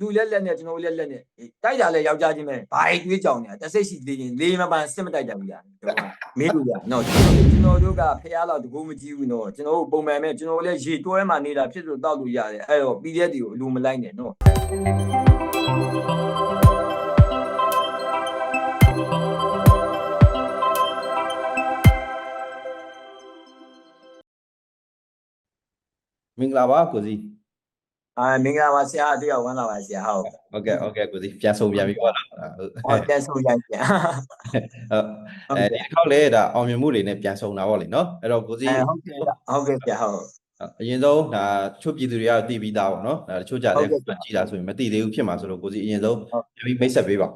လူလက်လက်နဲ့ကျွန်တော်တို့လက်လက်နဲ့တိုက်တာလဲယောက်ျားချင်းပဲဘာတွေးကြောင်နေတာတစိတ်ရှိလေးရင်လေးမပန်းစစ်မတိုက်ကြဘူးလားကျွန်တော်မေးလို့ရနော်ကျွန်တော်တို့ကဖះလောက်တကူမကြည့်ဘူးနော်ကျွန်တော်တို့ပုံမှန်ပဲကျွန်တော်တို့လည်းရေတွဲမှနေတာဖြစ်လို့တောက်လို့ရတယ်အဲ့တော့ PDF တွေကိုအလိုမလိုက်နဲ့နော်မင်္ဂလာပါကိုစီ အာမင်္ဂလာပါဆရာအတွေ့အဝမ်းလာပါဆရာဟုတ်ဟုတ်ကဲ့ဟုတ်ကဲ့ကိုစီပြန်ဆုံးပြန်ပြီပေါ့နော်ဟုတ်ဟောပြန်ဆုံးရိုက်ပြန်ဟုတ်အဲဒီတစ်ခေါက်လဲဒါအောင်မြင်မှုတွေနဲ့ပြန်ဆုံးတာပေါ့လေနော်အဲ့တော့ကိုစီအဲဟုတ်ကဲ့ဟုတ်ကဲ့ဆရာဟုတ်အရင်ဆုံးဒါချို့ပြည်သူတွေကသိပြီးသားပေါ့နော်ဒါတချို့ကြတဲ့ဟုတ်ကဲ့ကြည်တာဆိုရင်မသိသေးဘူးဖြစ်မှာဆိုတော့ကိုစီအရင်ဆုံးပြန်ပြီးမိတ်ဆက်ပေးပါ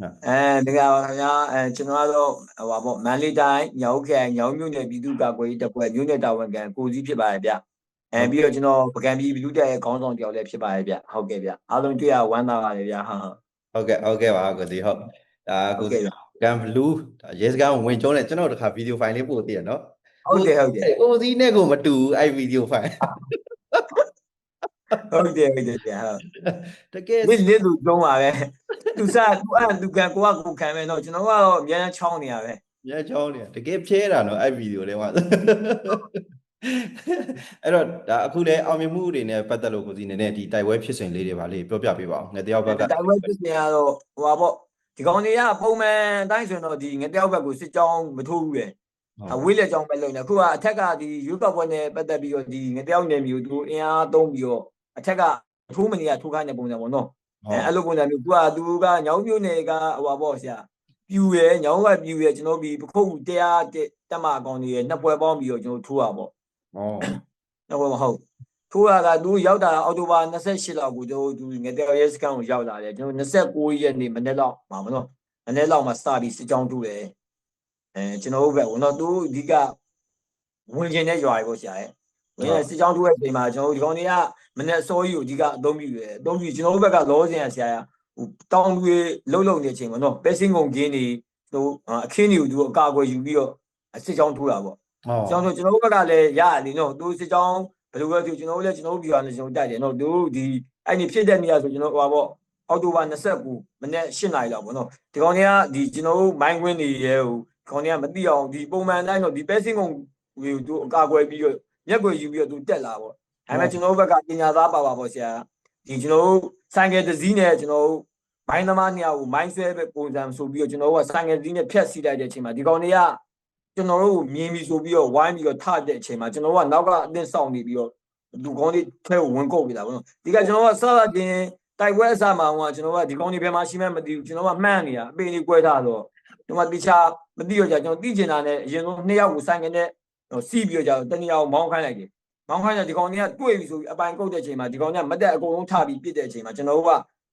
အဲမင်္ဂလာပါခင်ဗျာအဲကျွန်တော်ကတော့ဟိုပါပေါ့မန္တလေးတိုင်းညောင်ခရိုင်ညောင်မြို့နယ်ပြည်သူ့ကာကွယ်ရေးတပ်ဖွဲ့မြို့နယ်တာဝန်ခံကိုကြီးဖြစ်ပါတယ်ဗျ အဲပြီးတော့ကျွန်တော်ပကံပြည်ပြည်သူ့တပ်ရဲ့ခေါင်းဆောင်တယောက်လည်းဖြစ်ပါတယ်ဗျဟုတ်ကဲ့ဗျအားလုံးတွေ့ရဝမ်းသာပါတယ်ဗျဟုတ်ဟုတ်ဟုတ်ကဲ့ဟုတ်ကဲ့ပါကိုစီဟုတ်ဒါဟုကိုတ်စီကဲ့ဗျကံဘလူးဒါရဲစကန်ဝင်ကျုံးနဲ့ကျွန်တော်တခါဗီဒီယိုဖိုင်လေးပို့သေးရနော်ဟုတ်တယ်ဟုတ်တယ်ကိုစီနဲ့ကိုမတူဘူးအဲ့ဗီဒီယိုဖိုင်ဟုတ်တယ်ဟုတ်တယ်ဗျဟုတ်တကယ်လစ်လစ်လူကျုံးပါပဲသူစားသူအဲ့သူကကိုကကိုခံမယ်တော့ကျွန်တော်ကတော့အများကြီးချောင်းနေရပဲညချောင်းနေတကယ်ဖြဲတာနော်အဲ့ဗီဒီယိုလေးမှာ အဲ့တော့ဒါအခုလဲအောင်မြင်မှုတွေနဲ့ပတ်သက်လို့ကိုစီနေနဲ့ဒီတိုက်ပွဲဖြစ်စဉ်လေးတွေပါလေးပြောပြပေးပါဦးငါတယောက်ဘက်ကတိုင်ဝမ်ပြည်နယ်ကတော့ဟိုပါပေါ့ဒီကောင်တွေကပုံမှန်အတိုင်းဆိုရင်တော့ဒီငတယောက်ဘက်ကိုစစ်ကြောင်းမထိုးဘူးလေအဝေးလက်ကြောင်းပဲလုပ်နေအခုကအထက်ကဒီယူကပ်ပွဲနဲ့ပတ်သက်ပြီးတော့ဒီငတယောက်နယ်မျိုးသူအင်အားသုံးပြီးတော့အထက်ကထိုးမနေရထိုးခိုင်းတဲ့ပုံစံပေါ့နော်အဲအဲ့လိုပုံစံမျိုးသူကသူကညောင်မျိုးနယ်ကဟိုပါပေါ့ဆရာပြူရယ်ညောင်ကပြူရယ်ကျွန်တော်ဒီပခုတ်တရားတက်မအကောင်တွေရယ်နှစ်ပွဲပေါင်းပြီးတော့ကျွန်တော်ထိုးတာပေါ့ ဟောတော့မဟုတ်ထိုးရကသူရောက်တာအောက်တိုဘာ28လောက်ကိုကျွန်တော်သူငတဲ့ရဲစကန်ကိုရောက်လာတယ်ကျွန်တော်29ရက်နေ့မနေ့လောက်မှာမနော်မနေ့လောက်မှာစပြီးစစ်ကြောင်းထိုးတယ်အဲကျွန်တော်တို့ဘက်ကတော့သူအဓိကဝင်ကျင်တဲ့ရွာတွေပေါ့ဆရာရဲ့ဝင်ရစစ်ကြောင်းထိုးတဲ့အချိန်မှာကျွန်တော်တို့ဒီကောင်တွေကမနေ့စောကြီးကိုအဓိကအသုံးပြုတယ်အသုံးပြုကျွန်တော်တို့ဘက်ကလောစင်ရဆရာရဟိုတောင်းတွေလှုပ်လှုပ်နေတဲ့အချိန်မှာနော်ပဲစင်းကုန်ကင်းတွေဟိုအခင်းတွေကိုသူအကာအကွယ်ယူပြီးတော့စစ်ကြောင်းထိုးတာပေါ့ဟော ကျွန်တော်တို့ကျွန်တော်တို့ဘက်ကလည်းရရတယ်နော်သူစစ်ကြောင်းဘယ်လိုပဲသူကျွန်တော်တို့လည်းကျွန်တော်တို့ပြည်အောင်လည်းကျွန်တော်တိုက်တယ်နော်သူတို့ဒီအဲ့ဒီဖြစ်တဲ့နေရာဆိုကျွန်တော်ဟိုပါပေါ့အောက်တိုဘာ29မနေ့8နာရီလောက်ပေါ့နော်ဒီကောင်တွေကဒီကျွန်တော်တို့မိုင်းကွင်းတွေရဲဟိုဒီကောင်တွေကမသိအောင်ဒီပုံမှန်တိုင်းတော့ဒီပဲစင်းကုန်ဟိုသူအကာအကွယ်ပြီးတော့ရက်ွယ်ယူပြီးတော့သူတက်လာပေါ့အဲ့မဲ့ကျွန်တော်တို့ဘက်ကပညာသားပါပါပေါ့ဆရာဒီကျွန်တော်တို့ဆိုင်ကယ်တစ်စီးနဲ့ကျွန်တော်တို့မိုင်းသမားနှစ်ယောက်ကိုမိုင်းဆွဲပဲပုံစံဆိုပြီးတော့ကျွန်တော်တို့ကဆိုင်ကယ်တစ်စီးနဲ့ဖြတ်စီလိုက်တဲ့အချိန်မှာဒီကောင်တွေက ကျွန်တော်တို့မြင်ပြီဆိုပြီးတော့ဝိုင်းပြီးတော့ထတဲ့အချိန်မှာကျွန်တော်ကနောက်ကအသင်းဆောင်နေပြီးတော့လူကောင်းလေးထဲကိုဝင်ကုတ်ပြီးတာပေါ့နော်ဒီကကျွန်တော်ကစရတင်တိုက်ပွဲအစမှာဟိုကကျွန်တော်ကဒီကောင်းလေးဘယ်မှာရှိမှမသိဘူးကျွန်တော်ကမှန်းနေတာအပင်လေးကွဲထားတော့ကျွန်တော်ကတိချာမသိတော့ကြကျွန်တော်သိကျင်တာနဲ့အရင်ဆုံးနှစ်ယောက်ကိုဆိုင်ကနေဟိုစီးပြီးတော့ကြတော့တနည်းအောင်မောင်းခိုင်းလိုက်တယ်မောင်းခိုင်းတော့ဒီကောင်လေးကတွေ့ပြီဆိုပြီးအပိုင်ကုတ်တဲ့အချိန်မှာဒီကောင်ကမတက်အကုန်လုံးထပြီးပြစ်တဲ့အချိန်မှာကျွန်တော်တို့က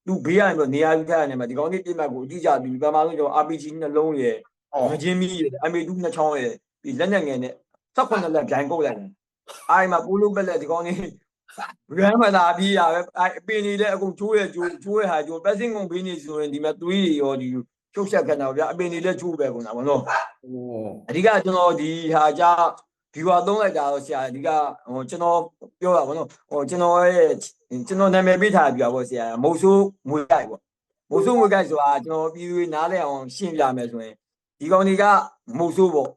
သူဘေးရရင်တော့နေရာယူထားတယ်မှာဒီကောင်လေးပြစ်မှတ်ကိုအတိအကျပြီးပထမဆုံးကျွန်တော် RPG နှလုံးရယ် ငချင်းမီးရယ်အမေတူးနှစ်ချောင်းရယ်ဒီလက်နဲ့ငယ်နဲ့16လက်ဗျိုင်ကုတ်လိုက်တယ်အိုင်မှာပိုးလုံးပက်လက်ဒီကောင်းနေရမ်းမလာပြီးရပဲအိုင်အပင်နေလည်းအကုန်ချိုးရချိုးချိုးရဟာချိုးပတ်စင်ကုန်ပေးနေဆိုရင်ဒီမှာသွေးတွေရောဒီချုပ်ဆက်ခဏတော့ဗျအပင်နေလည်းချိုးပဲကုန်တာဘောနော်ဟောအဓိကကျွန်တော်ဒီဟာကြ viewer သုံးလိုက်တာတော့ဆရာအဓိကဟိုကျွန်တော်ပြောတာဘောနော်ဟိုကျွန်တော်ရဲ့ကျွန်တော်နာမည်ပေးထားပြပါဘောဆရာမုတ်ဆိုးငွေကြိုက်ပေါ့မုတ်ဆိုးငွေကြိုက်ဆိုတာကျွန်တော်ပြည်သူတွေနားလည်အောင်ရှင်းပြမယ်ဆိုရင် ဒီကောင်တွေကမုတ်ဆိုးပေါ့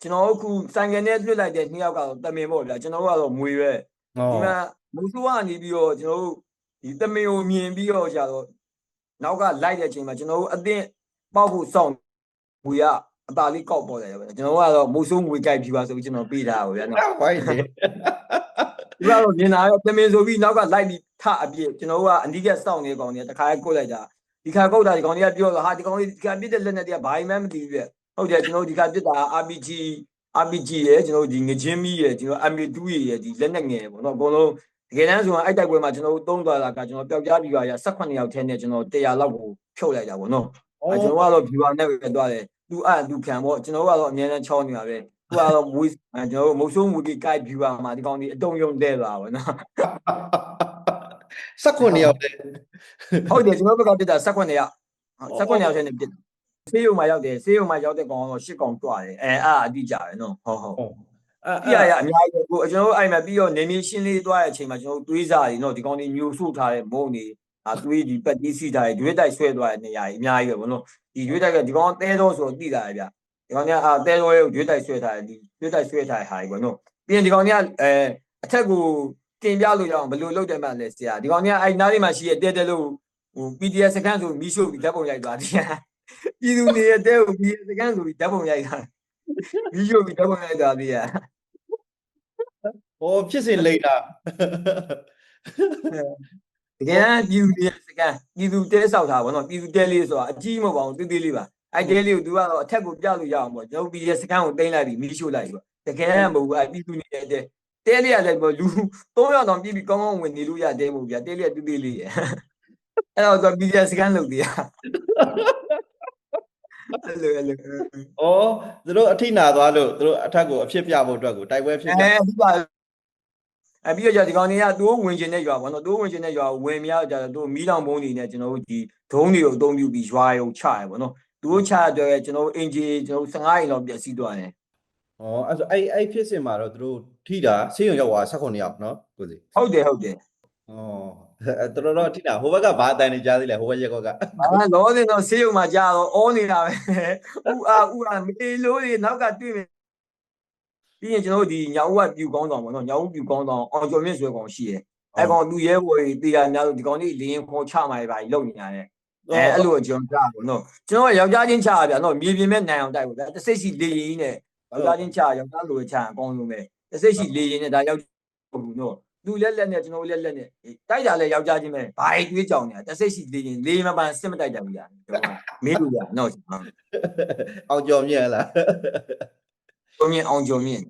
ကျွန်တော်အခုဆိုင်ကယ်နဲ့လွတ်လိုက်တဲ့နှစ်ယောက်ကတော့တမင်ပေါ့ဗျာကျွန်တော်တို့ကတော့မွေပဲဟောဒီမှာမုတ်ဆိုးကနေပြီးတော့ကျွန်တော်တို့ဒီတမင်ကိုမြင်ပြီးတော့ကြာတော့နောက်ကလိုက်တဲ့အချိန်မှာကျွန်တော်တို့အသင့်ပေါက်ဖို့စောင့်ငွေကအตาလေးကောက်ပေါ်တယ်ဗျာကျွန်တော်တို့ကတော့မုတ်ဆိုးငွေကြိုက်ပြီပါဆိုပြီးကျွန်တော်ပေးထားပါဗျာနော်ဝိုင်းတယ်ဒီကတော့မြင်လာတော့တမင်ဆိုပြီးနောက်ကလိုက်ပြီးထအပြည့်ကျွန်တော်တို့ကအနီးကစောင့်နေကောင်တွေတခါကုတ်လိုက်တာ ဒီခါကုတ်တာဒီကောင်တွေကပြောတော့ဟာဒီကောင်တွေဒီခါပြစ်တဲ့လက်နဲ့တည်းကဘာမှမသိဘူးပြဟုတ်တယ်ကျွန်တော်တို့ဒီခါပြစ်တာ RPG RPG ရယ်ကျွန်တော်တို့ဒီငချင်းမီးရယ်ကျွန်တော် MA2 ရယ်ဒီလက်နဲ့ငယ်ပေါ့နော်အကုန်လုံးတကယ်တမ်းဆိုရင်အဲ့တိုက်ပွဲမှာကျွန်တော်တို့သုံးသွားတာကကျွန်တော်ပျောက်ကြားပြီးပါရ18ယောက်ထဲနဲ့ကျွန်တော်100လောက်ကိုဖြုတ်လိုက်တာပေါ့နော်အဲကျွန်တော်ကတော့ viewer နဲ့ပဲသွားတယ်သူအဲ့သူခံပေါ့ကျွန်တော်ကတော့အများနဲ့ချောင်းနေတာပဲသူကတော့မွေးအဲကျွန်တော်တို့မုတ်ဆိုးမူဒီ guide viewer မှာဒီကောင်ဒီအတုံးယုံတဲ့လာပါနော် စက်ခွန်ရောက်တယ်ဟုတ်တယ်ကျွန်တော်ဘက်ကပြစ်တာ18ရောက်18ရောက်ထဲနဲ့ပြစ်ဆေးရုံမှာရောက်တယ်ဆေးရုံမှာရောက်တဲ့ကောင်ကတော့10ကောင်တွားတယ်အဲအဲ့ဒါအတိကြပဲနော်ဟုတ်ဟုတ်အဲပြရရအများကြီးကိုကျွန်တော်တို့အဲ့မှာပြီးတော့နေမီရှင်းလေးတွားတဲ့အချိန်မှာကျွန်တော်တို့တွေးစားနေနော်ဒီကောင်ဒီညိုဆုထားတဲ့မုံနေအာသွေးဒီပတ်တီးစီတာရွေးတိုက်ဆွဲသွားတဲ့နေရာကြီးအများကြီးပဲဗောနော်ဒီရွေးတိုက်ကဒီကောင်တဲတော့ဆိုတော့တိလာတယ်ဗျဒီကောင်ကအာတဲတော့ရဲ့ရွေးတိုက်ဆွဲထားတယ်ဒီရွေးတိုက်ဆွဲထားတဲ့ဟာကြီးဗောနော်ပြီးရင်ဒီကောင်ကအဲအထက်ကို တင်ပြလို့ရအောင်ဘယ်လိုလုပ်တယ်မှလဲဆရာဒီကောင်ကအဲ့နားလေးမှာရှိရဲ့တဲတဲလို့ဟို PDF စကန်ဆိုမီးရှို့ပြီးဓာတ်ပုံရိုက်သွားတယ်ပြည်သူနေရဲ့တဲကို PDF စကန်ဆိုပြီးဓာတ်ပုံရိုက်တာမီးရှို့ပြီးဓာတ်ပုံရိုက်သွားသေးရဟောဖြစ်စဉ်လိမ့်တာတကယ်ပြည်သူတွေစကန်ပြည်သူတဲဆောက်တာဗောနော်ပြည်သူတဲလေးဆိုတာအကြီးမဟုတ်ပါဘူးတေးသေးလေးပါအဲ့တဲလေးကိုသူကတော့အထက်ကိုပြလို့ရအောင်ပေါ့ကျွန်တော်ပြည်ရဲ့စကန်ကိုတင်လိုက်ပြီးမီးရှို့လိုက်ပြီးတကယ်မဟုတ်ဘူးအဲ့ပြည်သူနေတဲ့တဲ တဲလေးကလည်းလူ၃ယောက်တောင်ပြည်ပြီးကောင်းကောင်းဝင်နေလို့ရတဲမို့ဗျာတဲလေးကတေးသေးလေးရဲ့အဲ့တော့သူပြည်ရဲ့စကန်လုပ်သေးရအဲ့လိုအဲ့လိုဩသူတို့အထိနာသွားလို့သူတို့အထက်ကိုအဖြစ်ပြဖို့အတွက်ကိုတိုက်ပွဲဖြစ်အဲကြဒီပါအပြီးတော့ဒီကောင်တွေကသူတို့ဝင်ကျင်တဲ့ရွာပေါ့နော်သူတို့ဝင်ကျင်တဲ့ရွာကိုဝင်မရကြတော့သူတို့မီးလောင်ဘုံတွေနဲ့ကျွန်တော်တို့ဒီဒုံးတွေကိုအသုံးပြုပြီးရွာရုံချရပေါ့နော်သူတို့ချရတဲ့ကျွန်တော်တို့အင်ဂျီကျွန်တော်တို့15အိမ်လောက်ပျက်စီးသွားတယ် ဩအဲ့ဆိုအဲ့အဲ့ဖြစ်စဉ်မှာတော့သူတို့ထိတာဆေးရုံရောက်သွား16ယောက်နော်ကိုစီဟုတ်တယ်ဟုတ်တယ်ဩအဲ့တော်တော်ထိတာဟိုဘက်ကဘာအတန်နေကြားသေးလဲဟိုဘက်ရက်ကောက်ကအဲလောစင်တော့ဆေးရုံမှာကြာတော့အောနေတာပဲဥအာဥအာမေလို့တွေနောက်ကတွေ့မယ်ပြီးရင်ကျွန်တော်တို့ဒီညာဦးကပြူကောင်းဆောင်ပေါ့နော်ညာဦးပြူကောင်းဆောင်အောင်ကျော်မြင့်ဆွဲကောင်ရှိတယ်အဲကောင်သူရဲဘော်တွေတေးရများလို့ဒီကောင်လေးလင်းခေါ်ချမှာပဲလုံနေရတယ်အဲအဲ့လိုကျွန်တော်ကြားပါတော့ကျွန်တော်ကယောက်ျားချင်းချရဗျာနော်မြေပြင်မဲ့နိုင်အောင်တိုက်ပါဗျာတစ်စိတ်ရှိလေရင်နဲ့ ယောက်ျားချင်းချယောက်ျားလိုချအကောင်းဆုံးပဲတစ်စိတ်ရှိလေရင်နဲ့ဒါယောက်ျားဘူးနော်လူလက်လက်နဲ့ကျွန်တော်လက်လက်နဲ့တိုက်တာလဲယောက်ျားချင်းပဲဘာတွေးကြောင်နေတာတစ်စိတ်ရှိလေရင်လေမပန်စစ်မတိုက်တယ်ဗျာမေးလို့ဗျာနော်အောင်ကြော်မြက်လားုံမြင့်အောင်ကြုံမြင့်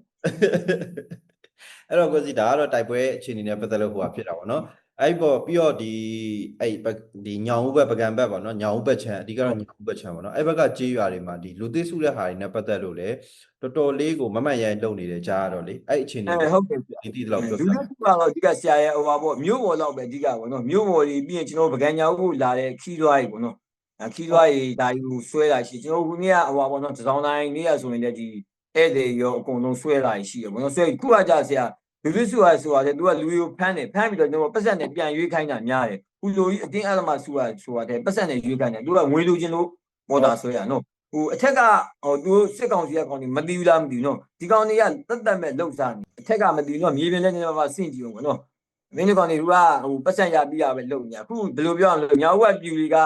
အဲ့တော့ကိုစီဒါကတော့တိုက်ပွဲအခြေအနေနဲ့ပတ်သက်လို့ဟိုဟာဖြစ်တာပေါ့နော် အဲ့ပေါ်ပြီးတော့ဒီအဲ့ဘက်ဒီညောင်ဦးဘက်ပကံဘက်ပေါ့နော်ညောင်ဦးဘက်ချမ်းအဓိကတော့ညောင်ဦးဘက်ချမ်းပေါ့နော်အဲ့ဘက်ကကြေးရွာတွေမှာဒီလူသိစုတဲ့ဟာတွေနဲ့ပတ်သက်လို့လေတော်တော်လေးကိုမမှန်ရိုင်းလုံနေတယ်ကြားရတော့လေအဲ့အခြေအနေအဲကိုဟုတ်ကဲ့ဗျာဒီတိတော့ပြောလူပြလက်ကတော့ဒီကဆရာရဲ့ဟိုပါပေါ့မြို့ပေါ်တော့ပဲအဓိကပေါ့နော်မြို့ပေါ်ကြီးပြီးရင်ကျွန်တော်ပကံညာဦးလာတဲ့ခီးသွားကြီးပေါ့နော်ခီးသွားကြီးဒါကြီးကိုဆွဲလာရှိကျွန်တော်ခုနေ့ကဟိုပါပေါ့နော်တစောင်းတိုင်းနေ့ရဆိုရင်လည်းဒီဧည့်သည်ရောအကုန်လုံးဆွဲလာရှိရပေါ့နော်ဆွဲခုကကြဆရာ လူလူစုရဆိုရတယ်သူကလူကိုဖမ်းတယ်ဖမ်းပြီးတော့ကျွန်တော်ပတ်စံနဲ့ပြန်ရွေးခိုင်းတာများတယ်ခုလိုကြီးအတင်းအဓမ္မစုရဆိုရတယ်ပတ်စံနဲ့ရွေးခိုင်းတယ်သူကငွေလူချင်းလို့ပေါ်တာဆွဲရနော်ဟိုအထက်ကဟိုသူစစ်ကောင်စီကကောင်ဒီမတီးဘူးလားမတီးဘူးနော်ဒီကောင်တွေကတက်တက်မဲ့လှုပ်ရှားနေအထက်ကမတီးဘူးနော်မြေပြင်လည်းနေပါပါစင့်ကြည့်အောင်ပေါ့နော်မင်းတို့ကောင်တွေကဟိုပတ်စံရပြီးရပဲလုပ်ညာအခုဘယ်လိုပြောရမလဲညာဥကပြူတွေက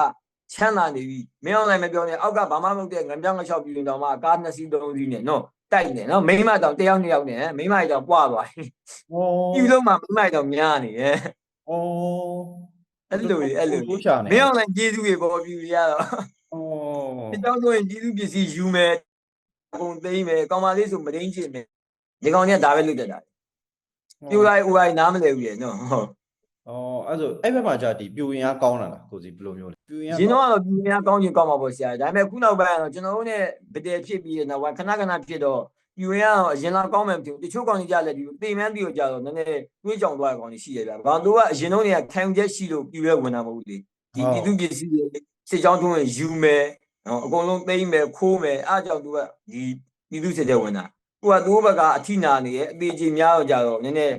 ချမ်းသာနေပြီမင်းအောင်လိုက်မပြောနဲ့အောက်ကဘာမှမလုပ်တဲ့ငပြောင်းငချောက်ပြူတွေတောင်မှကားနှစ်စီးသုံးစီးနဲ့နော် တိုက်နေနော်မိမတောင်တယောက်နှစ်ယောက်နဲ့မိမတောင်ပွားသွားပြီဩပြူလုံးမှာမိမတောင်များနေရဲ့ဩအဲ့လိုလေအဲ့လိုကိုရှာနေမင်းအောင်လိုက်ကျေးဇူးတွေပေါ်ပြူတွေကတော့ဩဒီတောင်ဆိုရင်ကျေးဇူးပစ္စည်းယူမယ်အကုန်သိမ်းမယ်ကောင်မလေးဆိုမရင်းချင်မယ်ဒီကောင်ကဒါပဲလုပ်တတ်တာပြူလိုက်ဦးလိုက်နားမလဲဘူးရဲ့နော်ဟုတ် ဩအဲ့ဆိုအဲ့ဘက်မှာじゃဒီပြူရင်အားကောင်းလာလားကိုစီဘယ်လိုမျိုးလဲပြူရင်အား ရင်းတော့ကတော့ပြည်များကောင်းချင်ကောင်းမှာပေါ့ဆရာဒါပေမဲ့ခုနောက်ပိုင်းကတော့ကျွန်တော်တို့ ਨੇ ဗတယ်ဖြစ်ပြီးတော့ခဏခဏဖြစ်တော့ပြည်ရကတော့အရင်လောက်ကောင်းမှမဖြစ်ဘူးတချို့ကောင်ကြီးကြလည်းဒီတေမန်းတီကိုကြတော့နည်းနည်းတွေးကြောင်သွားတဲ့ကောင်ကြီးရှိရဗျာဘာလို့ကအရင်တော့နေခံယူချက်ရှိလို့ပြည်ရဝင်တာမဟုတ်ဘူးလေဒီပြည်သူပြည်စည်းတွေစစ်ကြောင်းထုံးရင်ယူမယ်နော်အကုန်လုံးသိမ့်မယ်ခိုးမယ်အားကြောင့်သူကဒီပြည်သူစစ်တဲ့ဝင်တာသူကသူ့ဘက်ကအထိနာနေရဲ့အသေးကြီးများတော့ကြတော့နည်းနည်း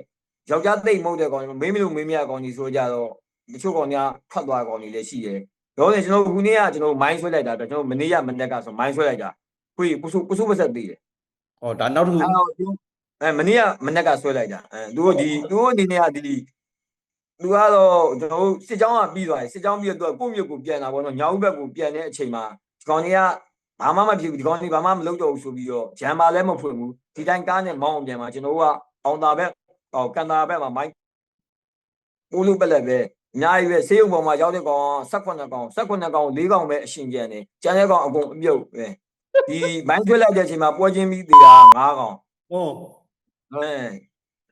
ယောက်ျားသိမ့်မဟုတ်တဲ့ကောင်ကြီးမင်းမလို့မင်းမရကောင်ကြီးဆိုကြတော့တချို့ကောင်ကြီးထွက်သွားကောင်ကြီးလည်းရှိတယ်တော့လေကျွန်တော်ခုနေ့ကကျွန်တော်မိုင်းဆွဲလိုက်တာတော့ကျွန်တော်မနေ့ကမနေ့ကဆိုမိုင်းဆွဲလိုက်တာခွေးပစုပစုပဆက်သေးတယ်ဩဒါနောက်တစ်ခုအဲတော့သူအဲမနေ့ကမနေ့ကဆွဲလိုက်တာအဲသူတို့ဒီသူတို့ဒီနေ့ကဒီသူကတော့ကျွန်တော်စစ်ကြောင်းကပြီးသွားတယ်စစ်ကြောင်းပြီးတော့သူကကိုယ့်မြို့ကိုပြန်လာပေါ့နော်ညောင်ဘက်ကိုပြန်တဲ့အချိန်မှာဒီကောင်တွေကဘာမှမဖြစ်ဘူးဒီကောင်တွေဘာမှမလုပ်တော့ဘူးဆိုပြီးတော့ဂျမ်ပါလည်းမဖွင့်ဘူးဒီတိုင်းကားနဲ့မောင်းအောင်ပြန်มาကျွန်တော်ကအောင်တာဘက် ဟောကန်တာဘက်မှာမိုင်းပိုးလို့ပက်လက်ပဲအများကြီးပဲဆေးရုံပေါ်မှာရောက်တဲ့ကောင်18ကောင်18ကောင်4ကောင်ပဲအရှင်ကျန်တယ်ကျန်တဲ့ကောင်အကုန်အမြုပ်ပဲဒီမိုင်းထွေးလိုက်တဲ့အချိန်မှာပွဲချင်းပြီးသေးတာ9ကောင်ဩအဲ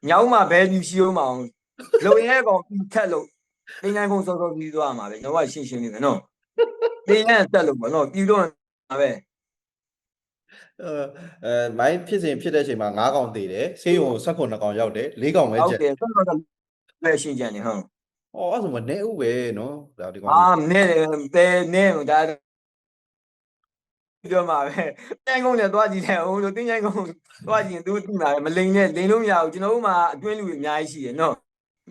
ညောင်းမှာဘယ်လူရှိအောင်မအောင်လုံရဲကောင်ပြီးထက်လို့တင်းတိုင်းကုန်စောစောပြီးသွားမှာပဲကျွန်တော်ကရှင်းရှင်းလေးပဲနော်တင်းရတက်လို့ပေါ့နော်ပြီးတော့မှာပဲ အဲမိုင်းဖြစ်စဉ်ဖြစ်တဲ့အချိန်မှာ9កောင်သေးတယ်ဆေးရုံ16កောင်ရောက်တယ်4កောင်ပဲ ဟုတ် ကျန် တယ်ဆက်တော့ပဲရှင်းကြတယ်ဟုတ် ။အော်အဲ့ဆိုမနေဦးပဲနော်။ဒါဒီကောင် အာနဲတဲနဲဒါပြီးတော့မှာပဲတင်းကုန်းနဲ့သွားကြည့်တယ်အောင်လို့တင်းချိုင်းကုန်းသွားကြည့်ရင်သူတိမှာပဲမလိန်နဲ့လိန်လို့မရဘူးကျွန်တော်တို့မှာအတွင်းလူတွေအများကြီးရှိတယ်နော်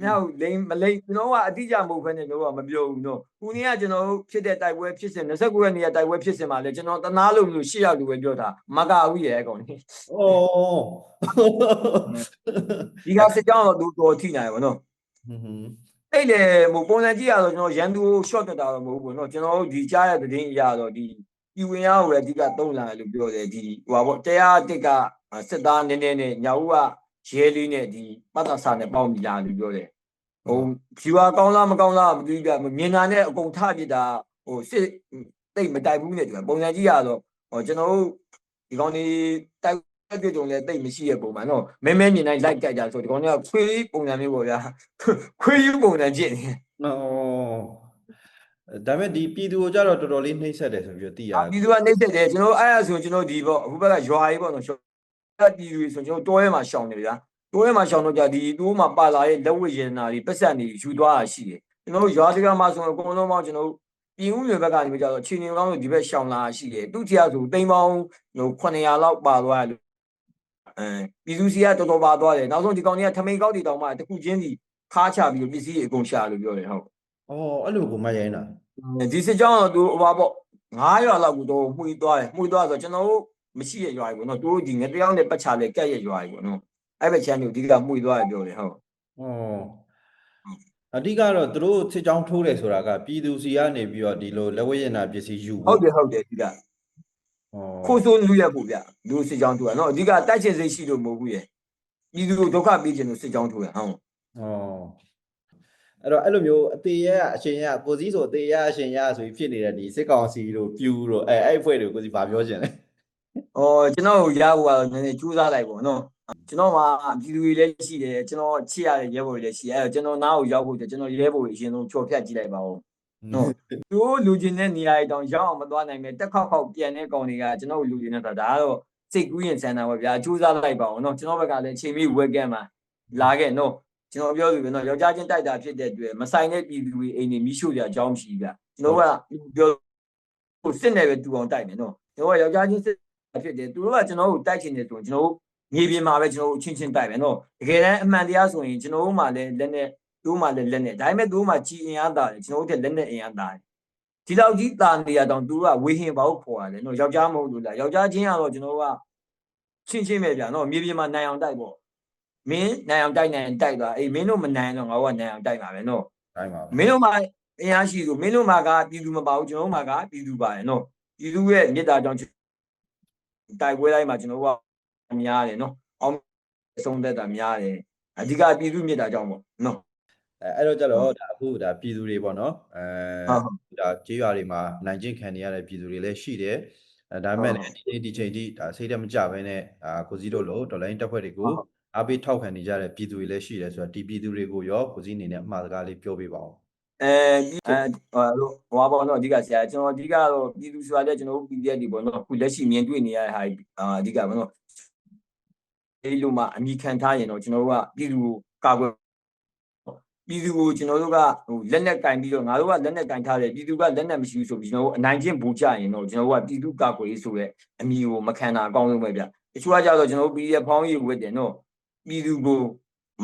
မြောက်လိန်မလိန်ကျွန်တော်ကအတိအကျမဟုတ်ဘဲနဲ့ကျွန်တော်ကမပြောဘူးနော်ခုနေ့ကကျွန်တော်တို့ဖြစ်တဲ့တိုက်ပွဲဖြစ်စဉ်29ရက်နေ့ကတိုက်ပွဲဖြစ်စဉ်မှာလဲကျွန်တော်တနာလို့မလို့ရှေ့ရောက်လူပဲပြောတာမကဘူးရဲ့အကောင်ကြီးဩဒီကစစ်ကြောင်းတော့သူတော်ထိနိုင်ပါနော်ဟွန်းဟွန်းအဲ့လေဟိုပုံစံကြည့်ရတော့ကျွန်တော်ရန်သူ short တက်တာတော့မဟုတ်ဘူးနော်ကျွန်တော်တို့ဒီကြားရတဲ့တင်းအရာတော့ဒီဒီဝင်ရကိုလည်းအဓိကသုံးလာတယ်လို့ပြောတယ်ဒီဟိုပါပေါ့တရားတစ်ကစစ်သားနည်းနည်းနဲ့ညာဦးက ရဲလေးနဲ့ဒီပတ်သက်စာနဲ့ပေါင်းပြီးလာလို့ပြောတယ်ဟိုဖြူအားကောင်းလားမကောင်းလားမသိဘူးကမြင်တာနဲ့အကုန်ထပြစ်တာဟိုစစ်တိတ်မတိုက်ဘူးနဲ့ဒီပုံစံကြည့်ရတော့ဟိုကျွန်တော်တို့ဒီကောင်ဒီတိုက်ပြည့်တုံလည်းတိတ်မရှိရဲ့ပုံမှန်နော်မဲမဲမြင်တိုင်းလိုက်ကြိုက်ကြဆိုဒီကောင်ကခွေးပုံစံမျိုးပေါ့ဗျာခွေးယူပုံစံကြည့်နေဩဒါပေမဲ့ဒီပြည်သူကိုကြတော့တော်တော်လေးနှိမ့်ဆက်တယ်ဆိုပြီးတော့သိရအာပြည်သူကနှိမ့်ဆက်တယ်ကျွန်တော်အဲ့ဒါဆိုကျွန်တော်ဒီပေါ့အခုဘက်ကရွာကြီးပေါ့နော်ရှော့ ပြည်သူတွေဆိုကျွန်တော်တောထဲမှာရှောင်နေဗျာတောထဲမှာရှောင်တော့ကြဒီတိုးမှာပါလာရဲ့လက်ဝတ်ရည်နာတွေပတ်ဆက်နေယူသွားတာရှိတယ်ကျွန်တော်တို့ရွာတကမှာဆိုအကုန်လုံးပေါင်းကျွန်တော်တို့ပြည်ဦးတွေဘက်ကနေကြတော့ချင်းနေကောင်းတို့ဒီဘက်ရှောင်လာရှိတယ်သူ့တရားဆိုတိမ်ပေါင်းဟို900လောက်ပါသွားတယ်လို့အဲပြည်သူစီကတော်တော်ပါသွားတယ်နောက်ဆုံးဒီကောင်ကြီးကထမိန်ကောက်တီတောင်မှတစ်ခုချင်းစီခါချပြီးပစ္စည်းတွေအကုန်ရှာလို့ပြောတယ်ဟုတ်ဩအဲ့လိုကိုမရိုင်းတာဒီစစ်ကြောင်းတော့သူဟိုပါပေါ့9ရွာလောက်ကိုတော့မှုီးသွားတယ်မှုီးသွားဆိုကျွန်တော်တို့ မရှိရရွာကြီးပေါ့နော်သူတို့ဒီငတယောက်နဲ့ပတ်ချလဲကက်ရရွာကြီးပေါ့နော်အဲ့ဘက်ချမ်းမျိုးဒီကမှုီးသွားရပြောတယ်ဟုတ်ဩအဓိကတော့သူတို့စစ်ကြောင်းထိုးတယ်ဆိုတာကပြည်သူစီကနေပြီးတော့ဒီလိုလက်ဝဲရင်နာပစ္စည်းယူဟုတ်တယ်ဟုတ်တယ်ဒီကဩခိုးဆိုးလူရက်ဖို့ဗျသူတို့စစ်ကြောင်းတူတာနော်အဓိကတိုက်ချင်စိတ်ရှိလို့မဟုတ်ဘူးရဲ့ပြည်သူတို့ဒုက္ခပေးခြင်းလို့စစ်ကြောင်းတူရဟုတ်ဩအဲ့တော့အဲ့လိုမျိုးအသေးရအရှင်ရကိုစည်းဆိုအသေးရအရှင်ရဆိုပြီးဖြစ်နေတဲ့ဒီစစ်ကောင်စီတို့ပြူတို့အဲအဲ့အဖွဲ့တွေကိုကိုစည်းဗာပြောချင်လဲ ဩကျွန်တော်ရဖို့ကတော့နည်းနည်းကြိုးစားလိုက်ပေါ့နော်ကျွန်တော်မှာပြည်သူတွေလည်းရှိတယ်ကျွန်တော်ချစ်ရတဲ့ရဲဘော်တွေလည်းရှိတယ်အဲ့တော့ကျွန်တော်နားကိုရောက်ဖို့ကျွန်တော်ရဲဘော်တွေအရင်ဆုံးချော်ဖြတ်ကြည့်လိုက်ပါဦးနော်သူတို့လူချင်းတဲ့နေရာတွေတောင်ရောက်အောင်မသွားနိုင်ပဲတက်ခောက်ခောက်ပြန်တဲ့ကောင်တွေကကျွန်တော်တို့လူချင်းနေတာဒါကတော့စိတ်ကူးရင်ဆန္ဒပါဗျာကြိုးစားလိုက်ပါအောင်နော်ကျွန်တော်ဘက်ကလည်းအချိန်မီဝက်ကမ်းမှာလာခဲ့နော်ကျွန်တော်ပြောလို့ပဲနော်ယောက်ျားချင်းတိုက်တာဖြစ်တဲ့အတွက်မဆိုင်တဲ့ပြည်သူတွေအိမ်နေမိရှို့ကြအကြောင်းမရှိဘူးဗျကျွန်တော်ကပြောဟိုစစ်နေပဲတူအောင်တိုက်မယ်နော်ကျွန်တော်ကယောက်ျားချင်းစစ် ဖြစ်တယ်သူတို့ကကျွန်တော်ကိုတိုက်ချင်တယ်ဆိုရင်ကျွန်တော်တို့မြေပြင်မှာပဲကျွန်တော်တို့အချင်းချင်းတိုက်မယ်နော်တကယ်တမ်းအမှန်တရားဆိုရင်ကျွန်တော်တို့မှလည်းလက်နဲ့သူတို့မှလည်းလက်နဲ့ဒါပေမဲ့သူတို့မှကြည်အင်အားတာတယ်ကျွန်တော်တို့တဲ့လက်နဲ့အင်အားတာတယ်ဒီလောက်ကြီးတာနေရတောင်သူကဝေဟင်ဘာလို့ခေါ်ရလဲနော်ယောက်ျားမဟုတ်လို့လားယောက်ျားချင်းကတော့ကျွန်တော်တို့ကချင်းချင်းပဲဗျာနော်မြေပြင်မှာနိုင်အောင်တိုက်ပေါ့မင်းနိုင်အောင်တိုက်နိုင်ရင်တိုက်သွားအေးမင်းတို့မနိုင်တော့ငါတို့ကနိုင်အောင်တိုက်ပါပဲနော်တိုင်းပါပဲမင်းတို့မှာအင်အားရှိဆိုမင်းတို့မှာကပြည်သူမပါဘူးကျွန်တော်တို့မှာကပြည်သူပါရယ်နော်ပြည်သူရဲ့မေတ္တာကြောင့် တိုက်ပွဲတိုင်းမှာကျွန်တော်တို့ကများတယ်နော်အောင်ဆုံးသက်တာများတယ်အဓိကပြည်သူမေတ္တာကြောင့်ပေါ့နော်အဲအဲ့တော့ကျတော့ဒါအခုဒါပြည်သူတွေပေါ့နော်အဲဟုတ်ဟုတ်ဒါကြေးရွာတွေမှာနိုင်ကျင့်ခံနေရတဲ့ပြည်သူတွေလည်းရှိတယ်အဲဒါပေမဲ့ဟုတ်လည်းဒီနေ့ဒီချိန်ထိဒါစိတ်တမကြဘဲနဲ့အာကိုစည်းတို့လို့ဒေါ်လာရင်းတပ်ဖွဲ့တွေကိုဟုတ်အားပေးထောက်ခံနေကြတဲ့ပြည်သူတွေလည်းရှိတယ်ဆိုတော့ဒီပြည်သူတွေကိုရောကိုစည်းအနေနဲ့အမှားစကားလေးပြောပေးပါဦး အဲပြီးအဲဟိုလိုဟိုပါပေါ့နော်အဓိကဆရာကျွန်တော်အဓိကတော့ပြည်သူဆိုတာလည်းကျွန်တော်တို့ PDF တွေပေါ့နော်အခုလက်ရှိမြင်တွေ့နေရတဲ့ဟာကြီးအာအဓိကပေါ့နော်အဲလိုမှအမိခံထားရင်တော့ကျွန်တော်တို့ကပြည်သူကိုကာကွယ်ပြည်သူကိုကျွန်တော်တို့ကဟိုလက်နက်ကင်ပြီးတော့ငါတို့ကလက်နက်ကင်ထားတယ်ပြည်သူကလက်နက်မရှိဘူးဆိုပြီးကျွန်တော်တို့အနိုင်ကျင့်ဘူကြရင်တော့ကျွန်တော်တို့ကပြည်သူကာကွယ်ရေးဆိုတဲ့အမည်ကိုမခံတာအကောင်းဆုံးပဲဗျတချို့ကကြတော့ကျွန်တော်တို့ PDF ဖောင်းရေးဝတ်တယ်နော်ပြည်သူကို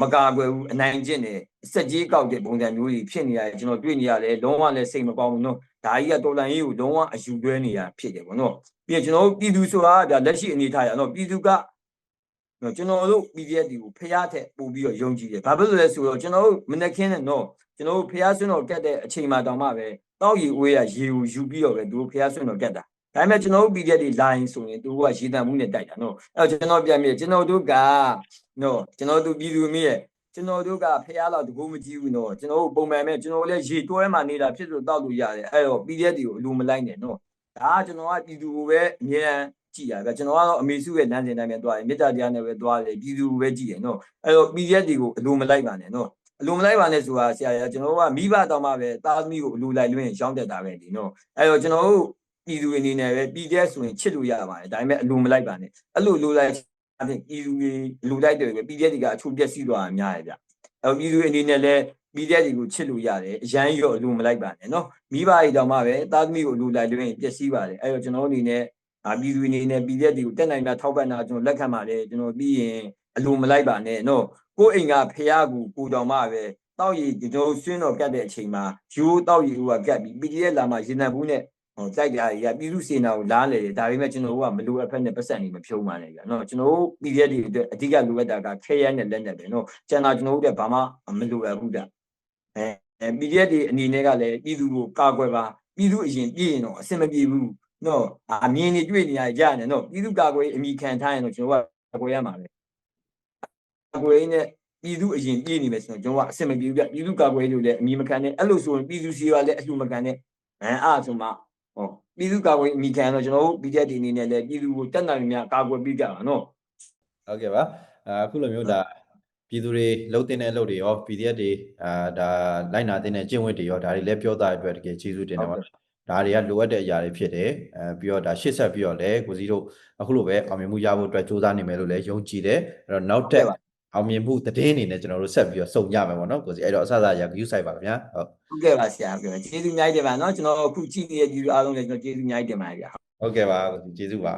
မကာကွယ်ဘူးအနိုင်ကျင့်တယ်စက်ကြီးကောက်တဲ့ပုံစံမျိုးကြီးဖြစ်နေရတယ်ကျွန်တော်တွေ့နေရတယ်လုံးဝလည်းစိတ်မကောင်းဘူးနော်ဒါကြီးကတော်လန်ရေးကိုလုံးဝအယူတွဲနေရဖြစ်တယ်ပေါ့နော်ပြီးရင်ကျွန်တော်တို့ပြည်သူဆိုတာကဒါလက်ရှိအနေထားရနော်ပြည်သူကနော်ကျွန်တော်တို့ PDF တွေကိုဖျားထက်ပို့ပြီးတော့ယုံကြည်တယ်ဘာဖြစ်လို့လဲဆိုတော့ကျွန်တော်တို့မနေ့ကင်းနဲ့နော်ကျွန်တော်တို့ဖျားဆွန်းတော်ကတ်တဲ့အချိန်မှတောင်မှပဲတောက်ရီဝေးရရေကိုယူပြီးတော့ပဲသူတို့ဖျားဆွန်းတော်ကတ်တာ ဒါပေမဲ့ကျွန်တော်တို့ PDF တွေလာရင်ဆိုရင်သူတို့ကရေတံမှုနဲ့တိုက်တာနော်အဲ့တော့ကျွန်တော်ပြန်ပြီးကျွန်တော်တို့ကနော်ကျွန်တော်တို့ပြည်သူမိရဲ့ကျွန်တော်တို့ကဖះလောက်တကူမကြည့်ဘူးနော်ကျွန်တော်တို့ပုံမှန်ပဲကျွန်တော်တို့လည်းရေတွဲမှနေတာဖြစ်လို့တောက်လို့ရတယ်အဲ့တော့ PDF တွေကိုအလိုမလိုက်နဲ့နော်ဒါကကျွန်တော်ကပြည်သူကိုပဲအမြဲတမ်းကြည့်ရပဲကျွန်တော်ကတော့အမေစုရဲ့လမ်းစဉ်တိုင်းပဲသွားတယ်မေတ္တာတရားနဲ့ပဲသွားတယ်ပြည်သူကိုပဲကြည့်ရနော်အဲ့တော့ PDF တွေကိုအလိုမလိုက်ပါနဲ့နော်အလိုမလိုက်ပါနဲ့ဆိုတာဆရာရကျွန်တော်တို့ကမိဘတောင်မှပဲသားသမီးကိုအလိုလိုက်လွင့်ရောင်းတက်တာပဲဒီနော်အဲ့တော့ကျွန်တော်တို့ ပြည်သူအနေနဲ့ပဲ PDF ဆိုရင်ချစ်လို့ရပါတယ်ဒါပေမဲ့အလိုမလိုက်ပါနဲ့အဲ့လိုလိုလိုက်အပြင်ပြည်သူတွေလူလိုက်တယ်ပဲ PDF တွေကအချို့ပြက်စီးသွားတာများတယ်ဗျအဲ့ပြည်သူအနေနဲ့လည်းမီဒီယာတွေကိုချစ်လို့ရတယ်အရန်ရောအလိုမလိုက်ပါနဲ့နော်မိဘတွေတောင်မှပဲသားသမီးကိုအလိုလိုက်လို့ရင်ပျက်စီးပါတယ်အဲ့တော့ကျွန်တော်အနေနဲ့အာပြည်သူအနေနဲ့မီဒီယာတွေကိုတက်နိုင်တာထောက်ပံ့တာကျွန်တော်လက်ခံပါတယ်ကျွန်တော်ပြီးရင်အလိုမလိုက်ပါနဲ့နော်ကိုယ့်အိမ်ကဖះကူကိုတောင်မှပဲတောက်ရည်ကျွန်တော်တို့ဆွင်းတော်ကတ်တဲ့အချိန်မှာရိုးတောက်ရည်ဟိုကကတ်ပြီး PDF လာမှရေနံဘူးနဲ့ ဟိုတိုက်ကြရပြည်သူစေနာကိုလားလေတယ်ဒါပေမဲ့ကျွန်တော်တို့ကမလိုအပ်ဖက်နဲ့ပတ်စံနေမဖြုံးပါနဲ့ဗျာနော်ကျွန်တော်တို့ PDF တွေအတွက်အဓိကလိုအပ်တာကခဲရနဲ့လက်နဲ့ပဲနော်ကျန်တာကျွန်တော်တို့ကဘာမှမလိုအပ်ဘူးဗျအဲအဲ PDF တွေအနေနဲ့ကလည်းပြည်သူကိုကာကွယ်ပါပြည်သူအရင်ပြည်ရင်တော့အဆင်မပြေဘူးနော်အမြင်နေတွေ့နေရကြတယ်နော်ပြည်သူကာကွယ်အမိခံထားရင်တော့ကျွန်တော်ကကာကွယ်ရမှာပဲကာကွယ်ရင်းနဲ့ပြည်သူအရင်ပြည်နေမယ်ဆိုတော့ကျွန်တော်ကအဆင်မပြေဘူးဗျပြည်သူကာကွယ်လို့လည်းအမိမခံနဲ့အဲ့လိုဆိုရင်ပြည်သူစီကလည်းအလှမခံနဲ့အဲအားဆိုမှ ဟောပြည်သူကာကွယ်အမိခံတော့ကျွန်တော်တို့ PDF တွေအနေနဲ့လည်းပြည်သူကိုတက်နိုင်များကာကွယ်ပြီးကြပါနော်ဟုတ်ကဲ့ပါအခုလိုမျိုးဒါပြည်သူတွေလှုပ်တင်တဲ့အလုပ်တွေရော PDF တွေအာဒါလိုက်နာတင်တဲ့ကျင့်ဝတ်တွေရောဒါတွေလည်းပြောသားတဲ့အတွက်တကယ်ကျေးဇူးတင်တယ်ပါဒါတွေကလိုအပ်တဲ့အရာတွေဖြစ်တယ်အဲပြီးတော့ဒါရှေ့ဆက်ပြီးတော့လည်းကိုစီတို့အခုလိုပဲအောင်မြင်မှုရဖို့အတွက်စူးစမ်းနေမယ်လို့လည်းယုံကြည်တယ်အဲ့တော့နောက်ထပ် အောင်မြင်မှုသတင်းအနေနဲ့ကျွန်တော်တို့ဆက်ပြီးတော့စုံကြမယ်ပေါ့နော်ကိုစီအဲ့တော့အစအစရ view site ပါခင်ဗျာဟုတ်ဟုတ်ကဲ့ပါဆရာဟုတ်ကဲ့ပါကျေးဇူးအများကြီးတင်ပါနော်ကျွန်တော်အခုကြည့်နေတဲ့ပြည်သူအားလုံးလည်းကျွန်တော်ကျေးဇူးအများကြီးတင်ပါတယ်ဗျာဟုတ်ကဲ့ပါကိုစီကျေးဇူးပါ